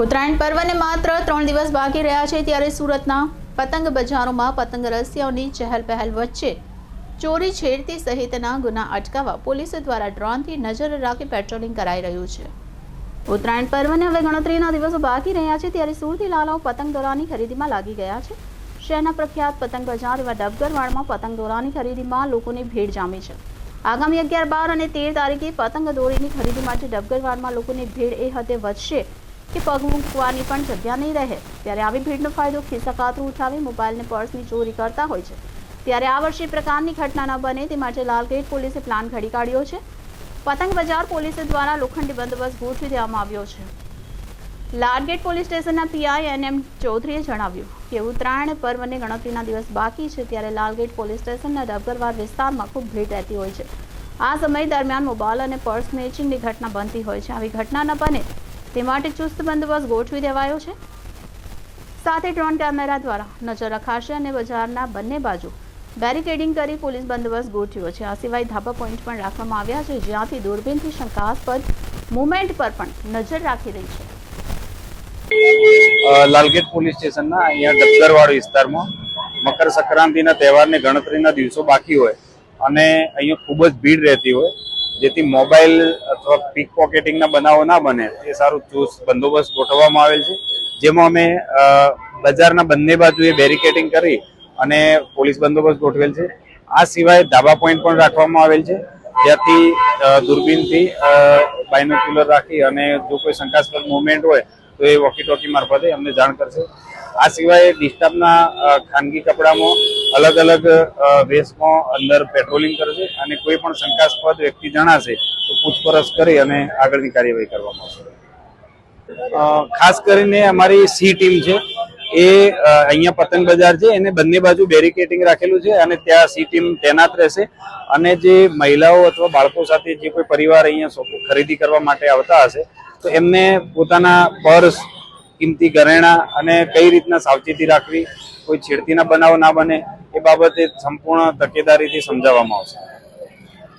ઉત્તરાયણ પર્વને માત્ર ત્રણ દિવસ બાકી રહ્યા છે ત્યારે સુરતના પતંગ બજારોમાં પતંગ રસિયાઓની ચહેલ પહેલ વચ્ચે ચોરી છેડતી સહિતના ગુના અટકાવવા પોલીસ દ્વારા ડ્રોનથી નજર રાખી પેટ્રોલિંગ કરાઈ રહ્યું છે. ઉત્તરાયણ પર્વને હવે ગણતરીના દિવસો બાકી રહ્યા છે ત્યારે સુરતી લાલાઓ પતંગ દોરાની ખરીદીમાં લાગી ગયા છે. શહેરના પ્રખ્યાત પતંગ બજાર એવા ડબગરવાડમાં પતંગ દોરાની ખરીદીમાં લોકોની ભીડ જામી છે. આગામી અગિયાર બાર અને તેર તારીખે પતંગ દોરીની ખરીદી માટે ડબગરવાડમાં લોકોની ભીડ એ હદે વધશે. કે પગ મૂકવાની પણ જગ્યા નહીં રહે. ત્યારે આવી ભીડનો ફાયદો ખિસ્સા ઉઠાવી મોબાઈલને પર્સની ચોરી કરતા હોય છે. ત્યારે આ વર્ષે પ્રકારની ઘટના ન બને તે માટે લાલગેટ પોલીસે પ્લાન ઘડી કાઢ્યો છે. પતંગ બજાર પોલીસ દ્વારા લોખંડી બંદોબસ્ત ગોઠવી દેવામાં આવ્યો છે. લાલગેટ પોલીસ સ્ટેશનના પીઆઈ એન એમ ચૌધરીએ જણાવ્યું કે ઉત્તરાયણ પર્વને ગણતરીના દિવસ બાકી છે ત્યારે લાલગેટ પોલીસ સ્ટેશનના ડબગરવાર વિસ્તારમાં ખૂબ ભીડ રહેતી હોય છે. આ સમય દરમિયાન મોબાઈલ અને પર્સ મેચિંગની ઘટના બનતી હોય છે. આવી ઘટના ન બને તે માટે ચુસ્ત બંદોબસ્ત ગોઠવી દેવાયો છે. સાથે ડ્રોન કેમેરા દ્વારા નજર રખાશે અને બજારના બંને બાજુ બેરિકેડિંગ કરી પોલીસ બંદોબસ્ત ગોઠવ્યો છે. આ સિવાય ધાબા પોઈન્ટ પણ રાખવામાં આવ્યા છે, જ્યાંથી દૂરબીનથી શંકાસ્પદ મુવમેન્ટ પર પણ નજર રાખી રહી છે. લાલગેટ પોલીસ સ્ટેશનના અહીંયા ડબગરવાડ વિસ્તારમાં મકર સંક્રાંતિના તહેવારને ગણતરીના દિવસો બાકી હોય અને અહીંયા ખૂબ જ ભીડ રહેતી હોય. જેથી મોબાઈલ અથવા પીક પોકેટિંગના બનાવો ના બને, એ સારું ચુસ્ત બંદોબસ્ત ગોઠવવામાં આવેલ છે. જેમાં અમે બજારના બંને બાજુએ બેરિકેડિંગ કરી અને પોલીસ બંદોબસ્ત ગોઠવેલ છે. આ સિવાય ધાબા પોઈન્ટ પણ રાખવામાં આવેલ છે. જ્યાંથી દૂરબીનથી બાયનોક્યુલર રાખી અને જો કોઈ શંકાસ્પદ મુવમેન્ટ હોય, તો એ વોકી ટોકી મારફતે અમને જાણ કરશે. આ સિવાય ડિસ્ટર્બના ખાનગી કપડામાં અલગ અલગ વેશમાં અંદર પેટ્રોલિંગ કરશે અને કોઈ પણ શંકાસ્પદ વ્યક્તિ જણાશે તો પૂછપરછ કરી અને આગળની કાર્યવાહી કરવામાં આવશે. ખાસ કરીને અમારી સી ટીમ છે, એ અહીંયા પતંગ બજાર છે, એને બંને બાજુ બેરિકેટિંગ રાખેલું છે અને ત્યાં સી ટીમ તૈનાત રહેશે અને જે મહિલાઓ અથવા બાળકો સાથે જે કોઈ પરિવાર અહીંયા ખરીદી કરવા માટે આવતા હશે, તો એમને પોતાના પર્સ, કિંમતી ઘરેણા અને કઈ રીતના સાવચેતી રાખવી, કોઈ છેડતીના બનાવ ના બને બાબતે સંપૂર્ણ તકેદારીથી સમજાવવામાં આવશે.